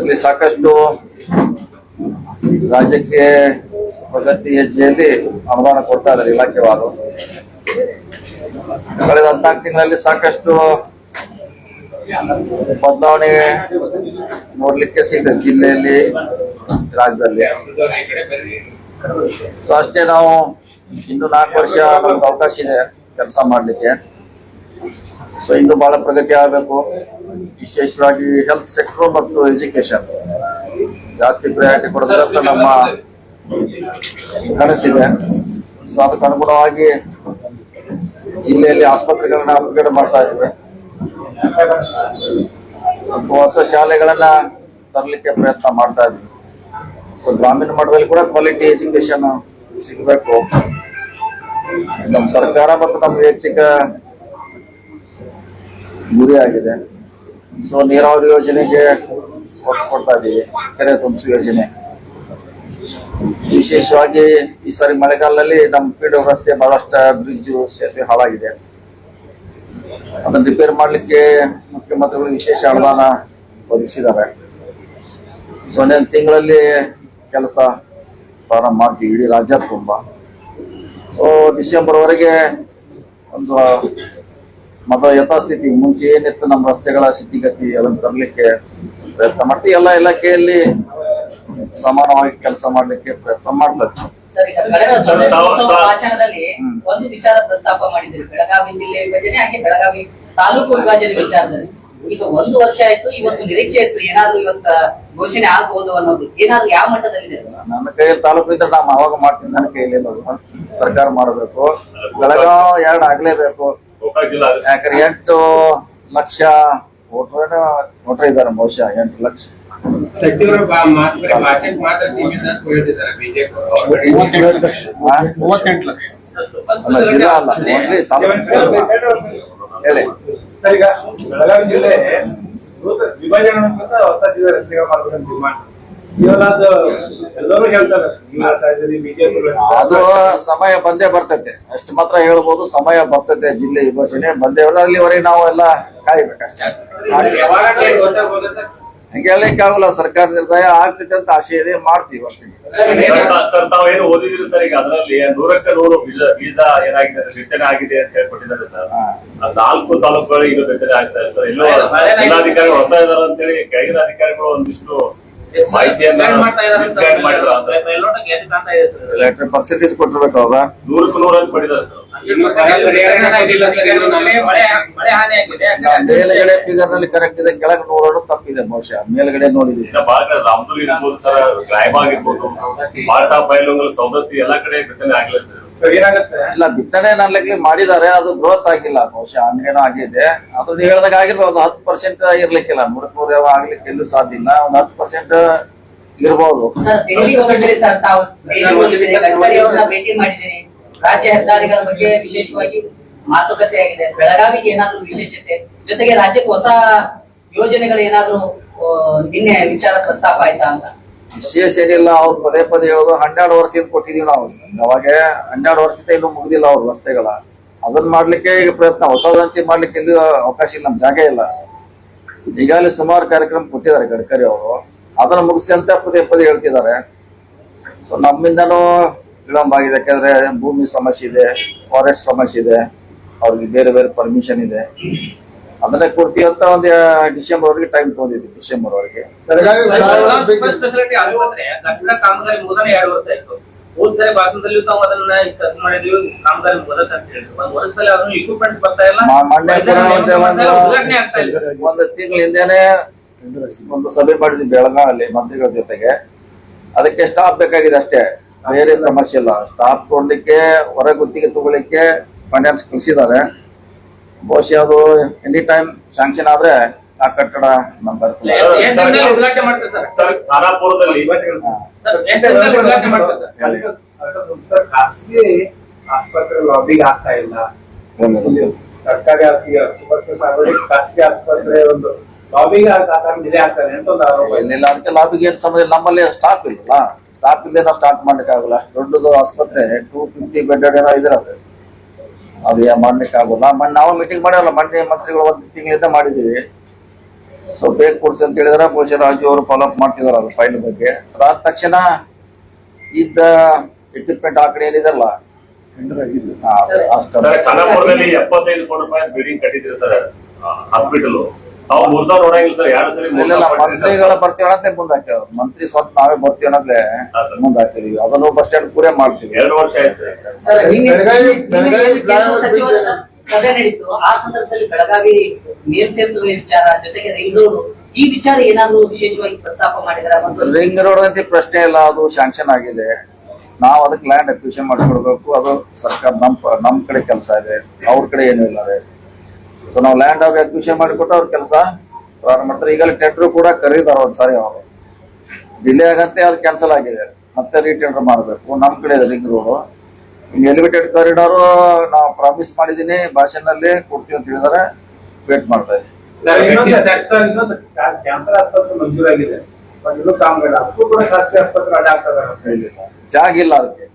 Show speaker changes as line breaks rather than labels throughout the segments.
ಇಲ್ಲಿ ಸಾಕಷ್ಟು ರಾಜ್ಯಕ್ಕೆ ಪ್ರಗತಿ ಹೆಜ್ಜೆಯಲ್ಲಿ ಅನುದಾನ ಕೊಡ್ತಾ ಇದ್ದಾರೆ ಇಲಾಖೆವಾರು ಕಳೆದ ಹದಿನಾಲ್ಕು ತಿಂಗಳಲ್ಲಿ ಸಾಕಷ್ಟು ಬದಲಾವಣೆ ನೋಡ್ಲಿಕ್ಕೆ ಸಿಗ್ತದೆ ಜಿಲ್ಲೆಯಲ್ಲಿ, ರಾಜ್ಯದಲ್ಲಿ. ಸೊ ಅಷ್ಟೇ ನಾವು ಇನ್ನು ನಾಲ್ಕು ವರ್ಷ ಅವಕಾಶ ಇದೆ, ಕೆಲಸ ಮಾಡ್ಲಿಕ್ಕೆ. ಸೊ ಇನ್ನು ಬಹಳ ಪ್ರಗತಿ ಆಗಬೇಕು. ವಿಶೇಷವಾಗಿ ಹೆಲ್ತ್ ಸೆಕ್ಟರ್ ಮತ್ತು ಎಜುಕೇಶನ್ ಜಾಸ್ತಿ ಪ್ರಯಾರಿಟಿ ಕೊಡೋದಂತ ನಮ್ಮ ಕನಸಿದೆ. ಸೊ ಅದಕ್ಕೆ ಅನುಗುಣವಾಗಿ ಜಿಲ್ಲೆಯಲ್ಲಿ ಆಸ್ಪತ್ರೆಗಳನ್ನ ಅಪ್ಗ್ರೇಡ್ ಮಾಡ್ತಾ ಇದ್ದೇವೆ. ಮತ್ತು ಹೊಸ ಶಾಲೆಗಳನ್ನ ತರಲಿಕ್ಕೆ ಪ್ರಯತ್ನ ಮಾಡ್ತಾ ಇದ್ದೀವಿ. ಸೊ ಗ್ರಾಮೀಣ ಮಟ್ಟದಲ್ಲಿ ಕೂಡ ಕ್ವಾಲಿಟಿ ಎಜುಕೇಶನ್ ಸಿಗಬೇಕು. ನಮ್ಮ ಸರ್ಕಾರ ಮತ್ತು ನಮ್ಮ ವೈಯಕ್ತಿಕ ಗುರಿ ಆಗಿದೆ. ಸೊ ನೀರಾವರಿ ಯೋಜನೆಗೆ ಒತ್ತು ಕೊಡ್ತಾ ಇದ್ದೀವಿ ಕೆರೆ ತುಂಬಿಸು ಯೋಜನೆ. ವಿಶೇಷವಾಗಿ ಈ ಸಾರಿ ಮಳೆಗಾಲದಲ್ಲಿ ನಮ್ಮ ಪೀಡು ರಸ್ತೆ ಬಹಳಷ್ಟು ಬ್ರಿಡ್ಜ್ ಸೇತುವೆ ಹಾಳಾಗಿದೆ. ಅದನ್ನು ರಿಪೇರ್ ಮಾಡಲಿಕ್ಕೆ ಮುಖ್ಯಮಂತ್ರಿಗಳು ವಿಶೇಷ ಅನುದಾನ ಒದಗಿಸಿದ್ದಾರೆ. ಸೊ ನೆನ್ ತಿಂಗಳಲ್ಲಿ ಕೆಲಸ ಪ್ರಾರಂಭ ಮಾಡ್ತೀವಿ, ಇಡೀ ರಾಜ್ಯ ತುಂಬ. ಸೊ ಡಿಸೆಂಬರ್ವರೆಗೆ ಒಂದು ಮೊದಲ ಯಥಾಸ್ಥಿತಿ ಮುಂಚೆ ಏನಿತ್ತು ನಮ್ಮ ರಸ್ತೆಗಳ ಸ್ಥಿತಿಗತಿ ಅದನ್ನು ತರಲಿಕ್ಕೆ ಪ್ರಯತ್ನ ಮಾಡ್ತೀವಿ. ಎಲ್ಲ ಇಲಾಖೆಯಲ್ಲಿ ಸಮಾನವಾಗಿ ಕೆಲಸ ಮಾಡಲಿಕ್ಕೆ ಪ್ರಯತ್ನ ಮಾಡ್ತಾರೆ.
ಸರ್ ಈಗ ಕಳೆದ ಸ್ವತಂತ್ರೋತ್ಸವ ಭಾಷಣದಲ್ಲಿ ಒಂದು ವಿಚಾರ ಪ್ರಸ್ತಾಪ ಮಾಡಿದ್ರಿ ಬೆಳಗಾವಿ ಜಿಲ್ಲೆ ವಿಭಜನೆ ಹಾಗೆ ಬೆಳಗಾವಿ ತಾಲೂಕು ವಿಭಜನೆ ವಿಚಾರದಲ್ಲಿ. ಈಗ ಒಂದು ವರ್ಷ ಆಯ್ತು ಇವತ್ತು ನಿರೀಕ್ಷೆ ಇತ್ತು ಏನಾದ್ರು ಇವತ್ತ ಘೋಷಣೆ ಆಗ್ಬೋದು ಅನ್ನೋದು. ಏನಾದ್ರು ಯಾವ ಮಟ್ಟದಲ್ಲಿದೆ?
ನನ್ನ ಕೈಯಲ್ಲಿ ತಾಲೂಕು ಇದ್ರೆ ನಾವು ಅವಾಗ ಮಾಡ್ತೀನಿ ನನ್ನ ಕೈಯಲ್ಲಿ ಸರ್ಕಾರ ಮಾಡಬೇಕು. ಬೆಳಗಾವ್ ಎರಡು ಆಗ್ಲೇಬೇಕು. ಯಾಕಂದ್ರೆ ಎಂಟು ಲಕ್ಷ ವೋಟರ್ ವೋಟರ್ ಇದ್ದಾರೆ ಬಹುಶಃ ಎಂಟು ಲಕ್ಷ. ಅಲ್ಲ ಜಿಲ್ಲಾ ಅಲ್ಲ ಹೇಳಿ.
ಈಗ ಬೆಳಗಾವಿ ಜಿಲ್ಲೆ ವಿಭಜನೆ ಅಂತ ಹೊಸ ಜಿಲ್ಲೆ ಸೇವೆ ಮಾಡಬೇಕಂತ ಡಿಮಾಂಡ್. ಇವಾಗ ಅದು
ಸಮಯ ಬಂದೇ ಬರ್ತೈತೆ. ಅಷ್ಟು ಮಾತ್ರ ಹೇಳ್ಬೋದು ಸಮಯ ಬರ್ತೈತೆ ಜಿಲ್ಲೆ ವಿಭಜನೆ. ಬಂದೇ. ಅಲ್ಲಿವರೆಗೆ ನಾವು ಎಲ್ಲ ಕಾಯ್ಬೇಕಷ್ಟೇ.
ಹಂಗೆ ಹೇಳಕ್
ಹಂಗೆ ಹೇಳಕ್ಕಾಗಲ್ಲ ಸರ್ಕಾರ ನಿರ್ಣಯ ಆಗ್ತೈತೆ ಅಂತ ಆಸೆ ಇದೆ ಮಾಡ್ತೀವಿ ಒಟ್ಟಿಗೆ
ಸರ್ ತಾವೇನು ಓದಿದ್ರಿ ಸರ್ ಈಗ ಅದರಲ್ಲಿ? ನೂರಕ್ಕೆ ನೂರು ವೀಸಾ ಏನಾಗಿದೆ ವಿತರಣೆ ಆಗಿದೆ ಅಂತ ಹೇಳ್ಕೊಟ್ಟಿದ್ದಾರೆ ಸರ್. ನಾಲ್ಕು ತಾಲೂಕುಗಳು ಈಗ ವಿತರಣೆ ಆಗ್ತಾ ಇದೆ ಸರ್. ಎಲ್ಲೋ ಜಿಲ್ಲಾಧಿಕಾರಿ ಹೊಸ ಇದಾರೆ ಅಂತೇಳಿ ಕೈಗಿನ ಅಧಿಕಾರಿಗಳು ಒಂದಿಷ್ಟು ಮಾಹಿತಿಯನ್ನ misguide ಮಾಡಿದ್ರು ಅಂತ.
ಲೆಟರ್ ಪರ್ಸೆಂಟೇಜ್ ಕೊಟ್ಟಿರ್ಬೇಕು ಅವ್ರ?
ನೂರಕ್ಕೆ ಸರ್.
ಮೇಲ್ಗಡೆ ಫಿಗರ್ನಲ್ಲಿ ಕರೆಕ್ಟ್ ಇದೆ ಕೆಳಗೆ ನೂರು ತಪ್ಪಿದೆ ಬಹುಶಃ. ಮೇಲ್ಗಡೆ
ಈಗ ಬಹಳ ಕಡೆ ರಾಮದುರ್ಗ ಇರ್ಬೋದು ಸರ್ ರಾಯಬಾಗ್ ಆಗಿರ್ಬೋದು ಎಲ್ಲಾ ಕಡೆ ಸರ್.
ಇಲ್ಲ ಬಿತ್ತನೆ ನನ್ಲಿಕ್ಕೆ ಮಾಡಿದ್ದಾರೆ ಅದು ಗ್ರೋತ್ ಆಗಿಲ್ಲ ಬಹುಶಃ ಹಂಗೇನೋ ಆಗಿದೆ. ಅದು ನೀವು ಹೇಳ್ದಾಗ ಆಗಿರ್ಬೋದು ಹತ್ತು ಪರ್ಸೆಂಟ್ ಇರ್ಲಿಕ್ಕಿಲ್ಲ ನೂರಕ್ಕೆ ನೂರು ಆಗ್ಲಿಕ್ಕೆ ಎಲ್ಲೂ ಸಾಧ್ಯ ಇಲ್ಲ ಒಂದು ಹತ್ತು ಪರ್ಸೆಂಟ್ ಇರ್ಬೋದು.
ಭೇಟಿ ಮಾಡಿದಿರಿ ರಾಜ್ಯ ಹೆದ್ದಾರಿಗಳ ಬಗ್ಗೆ ವಿಶೇಷವಾಗಿ ಮಾತುಕತೆ ಆಗಿದೆ. ಬೆಳಗಾವಿಗೆ ಏನಾದ್ರೂ ವಿಶೇಷತೆ? ಜೊತೆಗೆ ರಾಜ್ಯಕ್ಕೆ ಹೊಸ ಯೋಜನೆಗಳು ಏನಾದ್ರೂ ನಿನ್ನೆ ವಿಚಾರ ಪ್ರಸ್ತಾಪ ಆಯ್ತಾ ಅಂತ?
ವಿಶೇಷ ಏನಿಲ್ಲ, ಅವ್ರು ಪದೇ ಪದೇ ಹೇಳೋದು, ಹನ್ನೆರಡು ವರ್ಷದಿಂದ ಕೊಟ್ಟಿದೀವಿ ನಾವು. ಅವಾಗ ಹನ್ನೆರಡು ವರ್ಷದ ಇನ್ನೂ ಮುಗ್ದಿಲ್ಲ ಅವ್ರ ರಸ್ತೆಗಳ. ಅದನ್ನ ಮಾಡ್ಲಿಕ್ಕೆ ಈಗ ಪ್ರಯತ್ನ ಹೊಸದಂತಿ ಮಾಡ್ಲಿಕ್ಕೆ ಎಲ್ಲಿ ಅವಕಾಶ ಇಲ್ಲ ನಮ್ ಜಾಗ ಇಲ್ಲ. ಈಗಾಗಲೇ ಸುಮಾರು ಕಾರ್ಯಕ್ರಮ ಕೊಟ್ಟಿದ್ದಾರೆ ಗಡ್ಕರಿ ಅವರು. ಅದನ್ನ ಮುಗಿಸಿ ಅಂತ ಪದೇ ಪದೇ ಹೇಳ್ತಿದ್ದಾರೆ. ಸೊ ನಮ್ಮಿಂದನೂ ವಿಳಂಬ ಆಗಿದೆ, ಯಾಕಂದ್ರೆ ಭೂಮಿ ಸಮಸ್ಯೆ ಇದೆ ಫಾರೆಸ್ಟ್ ಸಮಸ್ಯೆ ಇದೆ, ಅವ್ರಿಗೆ ಬೇರೆ ಬೇರೆ ಪರ್ಮಿಷನ್ ಇದೆ. ಅದನ್ನೇ ಕೊಡ್ತೀವಿ ಅಂತ ಒಂದು ಡಿಸೆಂಬರ್ ವರೆಗೆ ಟೈಮ್ ತಗೊಂಡಿದ್ವಿ ಡಿಸೆಂಬರ್ ವರೆಗೆ
ಹೋದ್ ಸರಿ ಭಾಷಣದಲ್ಲಿ ನಾವು ಅದನ್ನ ಇದ್ ಮಾಡಿದೀವಿ ಕಾಮಗಾರಿ ಮುಗದಕ್ಕೆ ಅಂತ ಹೇಳಿದ್ರು. ಒಂದ್ ಅದನ್ನು ಇಕ್ವಿಪ್ಮೆಂಟ್ ಬರ್ತಾ ಇಲ್ಲ.
ಮ- ಮೊನ್ನೆ ಕೂಡ ಒಂದು ಒಂದು
ಉದ್ಘಾಟನೆ ಆಗ್ತಾ ಇಲ್ಲ.
ಒಂದು ತಿಂಗಳ ಹಿಂದೆನೆ ಒಂದು ಸಭೆ ಮಾಡಿದ್ವಿ ಬೆಳಗಾವಲ್ಲಿ ಮಂತ್ರಿಗಳ ಜೊತೆಗೆ. ಅದಕ್ಕೆ ಸ್ಟಾಫ್ ಬೇಕಾಗಿದೆ ಅಷ್ಟೇ. ಬೇರೆ ಸಮಸ್ಯೆ ಇಲ್ಲ. ಸ್ಟಾಫ್ ಕೊಡ್ಲಿಕ್ಕೆ ಹೊರಗುತ್ತಿಗೆ ತಗೊಳ್ಳಿಕ್ಕೆ ಫೈನಾನ್ಸ್ ಕಳಿಸಿದ್ದಾರೆ. ಬಹುಶಃ ಅದು ಎನಿ ಟೈಮ್ ಸ್ಯಾಂಕ್ಷನ್ ಆದ್ರೆ ಆ ಕಟ್ಟಡ ನಮ್ ಬರ್ತದೆ?
ಖಾಸಗಿ ಆಸ್ಪತ್ರೆ ಲಾಬಿಗೆ ಆಗ್ತಾ ಇಲ್ಲ. ಸರ್ಕಾರಿ ಖಾಸಗಿ ಆಸ್ಪತ್ರೆ ಒಂದು ಲಾಬಿಗೆ ಆದಾಗ ಡಿಲೇ ಆಗ್ತಾನೆ ಅಂತ ಒಂದು ಆರೋಪ ಇದೆ.
ಇಲ್ಲ ಅದಕ್ಕೆ ಲಾಬಿಗೆ ಏನ್ ನಮ್ಮಲ್ಲಿ ಸ್ಟಾಫ್ ಇಲ್ಲ ಸ್ಟಾಫ್ ಇಲ್ಲದೆ ನಾವು ಸ್ಟಾರ್ಟ್ ಮಾಡ್ಲಿಕ್ಕೆ ಆಗಲ್ಲ ಅಷ್ಟು ದೊಡ್ಡದು ಆಸ್ಪತ್ರೆ ಟೂ ಫಿಫ್ಟಿ ಬೆಡ್ ಏನೋ ಇದ್ರೆ ಅದು. ಅದು ಯಾ- ಮಾಡ್ಲಿಕ್ಕೆ ಆಗೋಲ್ಲ ಮೊನ್ನೆ ನಾವು ಮೀಟಿಂಗ್ ಮಾಡಲ್ಲ ಮೊನ್ನೆ ಮಂತ್ರಿಗಳು ಒಂದು ತಿಂಗಳಿಂದ ಮಾಡಿದ್ದೀವಿ. ಸೊ ಬೇಗ ಕೊಡ್ಸಿ ಅಂತ ಹೇಳಿದ್ರೆ ಬಹುಶಃ ರಾಜು ಅವರು ಫಾಲೋಅಪ್ ಮಾಡ್ತಿದಾರೆ ಅದು ಫೈಲ್ ಬಗ್ಗೆ. ಅದಾದ ತಕ್ಷಣ ಇದ್ದ ಎಕ್ವಿಪ್ಮೆಂಟ್ ಆ ಕಡೆ ಏನಿದೆಲ್ಲ?
ಹಾಸ್ಪಿಟಲ್
ಇಲ್ಲ
ಸರ್.
ಮಂತ್ರಿಗಳ ಬರ್ತೀವಿ ಅನ್ನೋದೇ ಮುಂದೆ ಹಾಕ್ಯಾರ ಮಂತ್ರಿ ಸ್ವತಃ ನಾವೇ ಬರ್ತೀವಿ
ಸರ್.
ಮುಂದೆ ಅದನ್ನು ಬಸ್ ಸ್ಟ್ಯಾಂಡ್ ಪೂರೇ ಮಾಡ್ತೀವಿ.
ಎರಡು ವರ್ಷ ಆಯ್ತು ಸರ್.
ಸರ್
ಬೆಳಗಾವಿ- ಬೆಳಗಾವಿ
ಕೇಂದ್ರ
ಫ್ಲೈಓವರ್
ಸಚಿವರ
ಬ್ರಿಡ್ಜ್
ಸಭೆ ನಡೀತು. ಆ ಸಂದರ್ಭದಲ್ಲಿ ಬೆಳಗಾವಿ ಮೇಲ್ಸೇತುವೆ ವಿಚಾರ? ಜೊತೆಗೆ ರೈಲ್ ರೋಡ್ ಈ ವಿಚಾರ ಏನಾದ್ರು ವಿಶೇಷವಾಗಿ ಪ್ರಸ್ತಾಪ ಮಾಡಿದಾರ?
ರಿಂಗ್ ರೋಡ್ ಅಂತ ಪ್ರಶ್ನೆ ಇಲ್ಲ. ಅದು ಶಾಂಕ್ಷನ್ ಆಗಿದೆ. ನಾವು ಅದಕ್ಕೆ ಲ್ಯಾಂಡ್ ಅಕ್ವಿಷನ್ ಮಾಡ್ಕೊಡ್ಬೇಕು ಅದು ಸರ್ಕಾರ ನಮ್ ನಮ್ ಕಡೆ ಕೆಲಸ ಇದೆ. ಅವ್ರ ಕಡೆ ಏನೂ ಇಲ್ಲ ರೀ ಸೊ ನಾವು ಲ್ಯಾಂಡ್ ಅವ್ರಿಗೆ ಅಡ್ಮಿಷನ್ ಮಾಡಿಕೊಟ್ಟು ಅವ್ರ ಕೆಲಸ ಪ್ರಾರಂಭ ಮಾಡ್ತಾರೆ. ಈಗಲೇ ಟೆಂಡರ್ ಕೂಡ ಕರೀತಾರೆ ಒಂದ್ಸಾರಿ ಅವರು. ಡಿಲೇ ಆಗಂತೆ ಅದು ಕ್ಯಾನ್ಸಲ್ ಆಗಿದೆ. ಮತ್ತೆ ರೀಟೆಂಡರ್ ಮಾಡಬೇಕು. ನಮ್ಮ ಕಡೆ ಇದೆ ರಿಂಗ್ ರೋಡು ಈಗ ಎಲಿವೇಟೆಡ್ ಕಾರಿಡಾರು ನಾವು ಪ್ರಾಮಿಸ್ ಮಾಡಿದ್ದೀನಿ ಭಾಷೆನಲ್ಲಿ ಕೊಡ್ತೀವಿ ಅಂತ ಹೇಳಿದಾರೆ. ವೇಟ್ ಮಾಡ್ತಾ ಇದ್ದೀವಿ
ಆಗ್ತದೆ
ಜಾಗ ಇಲ್ಲ ಅದಕ್ಕೆ.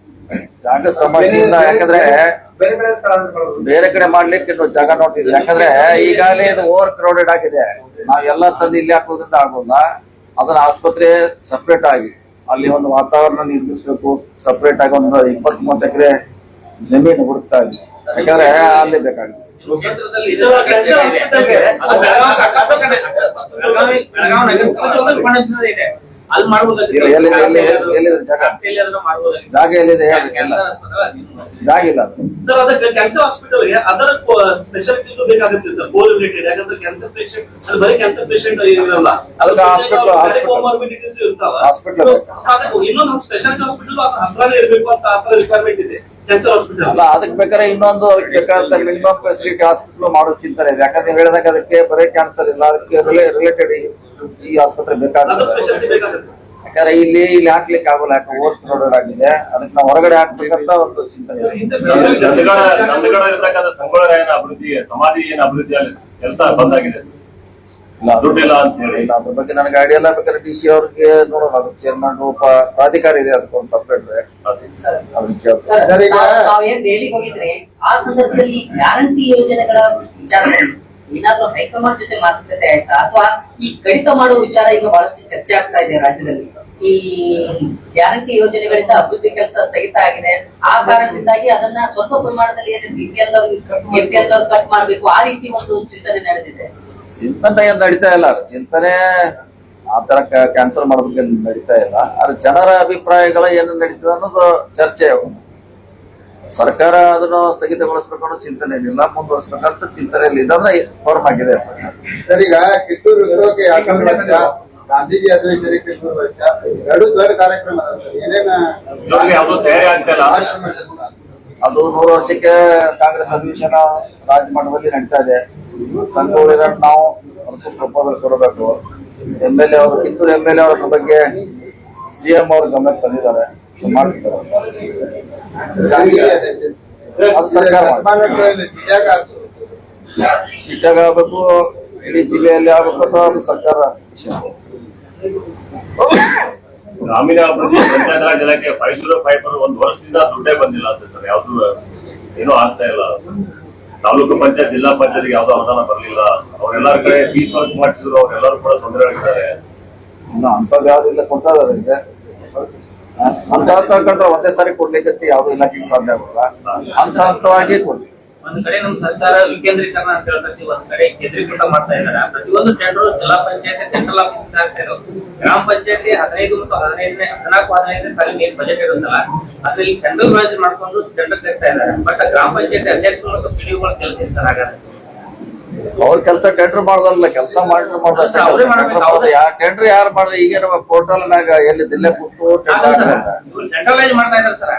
ಜಾಗ ಸಮಸ್ಯೆಯಿಂದ ಯಾಕಂದ್ರೆ
ಬೇರೆ
ಕಡೆ ಮಾಡ್ಲಿಕ್ಕೆ ಇನ್ನು ಜಾಗ ನೋಡ್ತಿದ್ವಿ. ಯಾಕಂದ್ರೆ ಈಗಾಗಲೇ ಇದು ಓವರ್ ಕ್ರೌಡೆಡ್ ಆಗಿದೆ. ನಾವೆಲ್ಲ ಎಲ್ಲ ತಂದು ಇಲ್ಲಿ ಹಾಕೋದ್ರಿಂದ ಆಗೋಲ್ಲ ಅದನ್ನ ಆಸ್ಪತ್ರೆ ಸಪ್ರೇಟ್ ಆಗಿ ಅಲ್ಲಿ ಒಂದು ವಾತಾವರಣ ನಿರ್ಮಿಸ್ಬೇಕು. ಸಪ್ರೇಟ್ ಆಗಿ ಒಂದು ಇಪ್ಪತ್ ಮೂವತ್ತು ಎಕರೆ ಜಮೀನು ಹುಡುಕ್ತಾ ಇದ್ವಿ. ಯಾಕಂದ್ರೆ ಅಲ್ಲಿ ಬೇಕಾಗುತ್ತೆ.
ಅದು ಬೆಳಗಾವಿ
ಜಾಗ? ಎಲ್ಲಿದೆ ಹೇಳಿ ಇಲ್ಲ ಜಾಗ ಇಲ್ಲ
ಕ್ಯಾನ್ಸರ್ ಹಾಸ್ಪಿಟಲ್ಗೆ ಅದರ ಸ್ಪೆಷಾಲಿಟೀಸ್ ಬೇಕಾಗುತ್ತೆ ಸರ್ ಕೋಲ್ ರಿಲೇಟೆಡ್ ಯಾಕಂದ್ರೆ ಕ್ಯಾನ್ಸರ್ ಪೇಷಂಟ್ ಅಲ್ಲಿ ಬರೀ ಕ್ಯಾನ್ಸರ್ ಪೇಷಂಟ್ ಇರಲ್ಲ.
ಅದಕ್ಕೆ ಹಾಸ್ಪಿಟಲ್.
ಕೋಮಾರ್ಬಿಡಿಟೀಸ್ ಇರ್ತಾವ.
ಹಾಸ್ಪಿಟಲ್.
ಅದಕ್ಕೆ ಇನ್ನೊಂದು ಸ್ಪೆಷಾಲಿಟಿ ಹಾಸ್ಪಿಟಲ್ ಹತ್ರನೇ ಇರಬೇಕು ಅಂತ ಆ ತರ ರಿಕ್ವೈರ್ಮೆಂಟ್ ಇದೆ ಹಾಸ್ಪಿಟಲ್
ಅಲ್ಲ ಅದಕ್ಕೆ ಬೇಕಾದ್ರೆ ಇನ್ನೊಂದು ಅದಕ್ಕೆ ಬೇಕಾದಂತ ಮಿನಿಮಮ್ ಫೆಸಿಲಿಟಿ ಹಾಸ್ಪಿಟಲ್ ಮಾಡೋ ಚಿಂತನೆ ಇದೆ. ಯಾಕಂದ್ರೆ ಹೇಳಿದಾಗ ಅದಕ್ಕೆ ಬರೀ ಕ್ಯಾನ್ಸರ್ ಇಲ್ಲ ಅದಕ್ಕೆ ರಿಲೇಟೆಡ್ ಈ ಆಸ್ಪತ್ರೆ ಬೇಕಾಗ್ತದೆ
ಬೇಕಾಗುತ್ತೆ.
ಯಾಕಂದ್ರೆ ಇಲ್ಲಿ ಇಲ್ಲಿ ಹಾಕ್ಲಿಕ್ಕೆ ಆಗೋಲ್ಲ ಯಾಕೆ ಓವರ್ ಕ್ರೌಡೆಡ್ ಆಗಿದೆ. ಅದಕ್ಕೆ ನಾವು ಹೊರಗಡೆ ಹಾಕ್ಬೇಕಂತ ಒಂದು ಚಿಂತನೆ
ಅಭಿವೃದ್ಧಿ ಸಮಾಧಿ ಏನ್ ಅಭಿವೃದ್ಧಿ ಕೆಲಸ ಬಂದಾಗಿದೆ
ಇಲ್ಲ ಅದ್ರ ಬಗ್ಗೆ ನನಗೆ ಐಡಿಯಾ ಇಲ್ಲ. ಬೇಕಾದ್ರೆ ಡಿ ಸಿ ಅವ್ರಿಗೆ ನೋಡೋಣ. ಅದು ಚೇರ್ಮನ್ ಒಬ್ಬ ಪ್ರಾಧಿಕಾರ ಇದೆ ಅದಕ್ಕೊಂದು ಸಪ್ರೇಟ್
ಆ ಸಂದರ್ಭದಲ್ಲಿ ಗ್ಯಾರಂಟಿ ಯೋಜನೆಗಳ ವಿಚಾರದಲ್ಲಿ ಏನಾದ್ರೂ ಹೈಕಮಾಂಡ್ ಜೊತೆ ಮಾತುಕತೆ ಆಯ್ತಾ? ಅಥವಾ ಈ ಕಡಿತ ಮಾಡೋ ವಿಚಾರ ಈಗ ಬಹಳಷ್ಟು ಚರ್ಚೆ ಆಗ್ತಾ ಇದೆ ರಾಜ್ಯದಲ್ಲಿ. ಈ ಗ್ಯಾರಂಟಿ ಯೋಜನೆಗಳಿಂದ ಅಭಿವೃದ್ಧಿ ಕೆಲಸ ಸ್ಥಗಿತ ಆಗಿದೆ. ಆ ಕಾರಣದಿಂದಾಗಿ ಅದನ್ನ ಸ್ವಲ್ಪ ಪ್ರಮಾಣದಲ್ಲಿ ಎಪಿಎಲ್ ಕಟ್ ಮಾಡಬೇಕು, ಆ ರೀತಿ ಒಂದು ಚಿಂತನೆ ನಡೆದಿದೆ.
ಚಿಂತನೆ ಏನ್ ನಡೀತಾ ಇಲ್ಲ. ಚಿಂತನೆ ಆ ತರ ಕ್ಯಾನ್ಸಲ್ ಮಾಡೋದಕ್ಕೆ ನಡೀತಾ ಇಲ್ಲ. ಆದ್ರೆ ಜನರ ಅಭಿಪ್ರಾಯಗಳ ಏನು ನಡೀತದೆ ಅನ್ನೋದು ಚರ್ಚೆ ಸರ್ಕಾರ ಅದನ್ನು ಸ್ಥಗಿತಗೊಳಿಸ್ಬೇಕು ಅನ್ನೋ ಚಿಂತನೆ ಏನಿಲ್ಲ ಮುಂದುವರಿಸ್ಬೇಕಂತ ಚಿಂತನೆ ಇಲ್ಲ ಇದನ್ನ ಫಾರ್ಮ್ ಆಗಿದೆ
ಸರ್ ಈಗ ಕಿತ್ತೂರು ಗಾಂಧೀಜಿ ಅಧಿವೇಶನ ಕಿತ್ತೂರು ವರ್ಷ ಎರಡು ದೊಡ್ಡ ಕಾರ್ಯಕ್ರಮ
ಅದು ನೂರು ವರ್ಷಕ್ಕೆ ಕಾಂಗ್ರೆಸ್ ಅಧಿವೇಶನ ರಾಜಮಠದಲ್ಲಿ ನಡೀತಾ ಇದೆ. ಸಂಘಗಳಿರ ನಾವು ಅದಕ್ಕೆ ಪ್ರಪೋಸಲ್ ಕೊಡಬೇಕು. ಎಂ ಎಲ್ ಎ ಅವರು ಕಿತ್ತೂರು ಎಂ ಎಲ್ ಎ ಅವರ ಬಗ್ಗೆ ಸಿಎಂ ಅವರು ಗಮನಕ್ಕೆ ತಂದಿದ್ದಾರೆ. ಸಿಟ್ಟಾಗ ಆಗ್ಬೇಕು ಇಡೀ ಜಿಲ್ಲೆಯಲ್ಲಿ ಆಗ್ಬೇಕು ಅಥವಾ ಅದು ಸರ್ಕಾರ?
ಗ್ರಾಮೀಣ ಅಭಿವೃದ್ಧಿ ಪಂಚಾಯತ್ ರಾಜ್ ಇಲಾಖೆ ಫೈವ್ ಜೀರೋ ಫೈವ್ ಫೋರ್ ಒಂದು ವರ್ಷದಿಂದ ದುಡ್ಡೇ ಬಂದಿಲ್ಲ ಅಂತ ಸರ್. ಯಾವ್ದು ಏನೂ ಆಗ್ತಾ ಇಲ್ಲ. ತಾಲೂಕು ಪಂಚಾಯತ್ ಜಿಲ್ಲಾ ಪಂಚಾಯತ್ ಯಾವ್ದು ಅನುದಾನ ಬರಲಿಲ್ಲ. ಅವರೆಲ್ಲರ ಕಡೆ ಫೀಸ್ ವರ್ಕ್ ಮಾಡಿಸಿದ್ರು ಅವರೆಲ್ಲರೂ ಕೂಡ ತೊಂದರೆ ಆಗಿದ್ದಾರೆ.
ಇನ್ನು ಅಂಥದ್ದು ಯಾವ್ದು ಇಲ್ಲ ಕೊಡ್ತಾ ಈಗ. ಅಂತ ಕಂಡ್ರೆ ಒಂದೇ ಸಾರಿ ಕೊಡ್ಲಿಕ್ಕೆ ಯಾವ್ದು ಇಲಾಖೆಗೆ ಸಾಧ್ಯ ಆಗುತ್ತಾ? ಹಂತ ಹಂತವಾಗಿ ಕೊಡ್ಲಿ
ಒಂದ್ ಕಡೆ ನಮ್ ಸರ್ಕಾರ ವಿಕೇಂದ್ರೀಕರಣ ಅಂತ ಹೇಳ್ತೈತಿ, ಒಂದ್ ಕಡೆ ಕೇಂದ್ರೀಕೃತ ಮಾಡ್ತಾ ಇದ್ದಾರೆ. ಪ್ರತಿಯೊಂದು ಟೆಂಡರ್ ಜಿಲ್ಲಾ ಪಂಚಾಯತಿ ಸೆಂಟ್ರಲ್ ಆಫೀಸ್ ಆಗ್ತಾ ಇರೋದು. ಗ್ರಾಮ ಪಂಚಾಯತಿ ಹದಿನೈದು ಮತ್ತು ಹದಿನೈದನೇ, ಹದಿನಾಲ್ಕು, ಹದಿನೈದನೇ ಸಾಲಿನ ಬಜೆಟ್ ಇರುತ್ತಲ್ಲ, ಅದ್ರಲ್ಲಿ ಸೆಂಟ್ರಲ್ ವೈಸ್ ಮಾಡ್ಕೊಂಡು ಟೆಂಡರ್ ತೆಗ್ತಾ ಇದ್ದಾರೆ. ಬಟ್ ಗ್ರಾಮ ಪಂಚಾಯತಿ ಅಧ್ಯಕ್ಷರು ಮತ್ತು ಪಿಡಿಒಗಳು ಕೆಲಸ ಇರ್ತಾರೆ.
ಅವ್ರ ಕೆಲಸ ಟೆಂಡರ್ ಮಾಡೋದಲ್ಲ ಕೆಲಸ ಮಾಡಿದ್ರೆ
ಅವ್ರೇ
ಯಾರು ಟೆಂಡರ್ ಯಾರು ಮಾಡ್ರಿ? ಈಗ ನಮ್ಮ ಪೋರ್ಟಲ್ ಮ್ಯಾಗ ಎಲ್ಲಿ ದಿಲ್ಲೇ ಕೂತು ಟೆಂಡರ್
ಸೆಂಟ್ರಲೈಸ್ ಮಾಡ್ತಾ ಇದ್ದಾರೆ ಸರ್.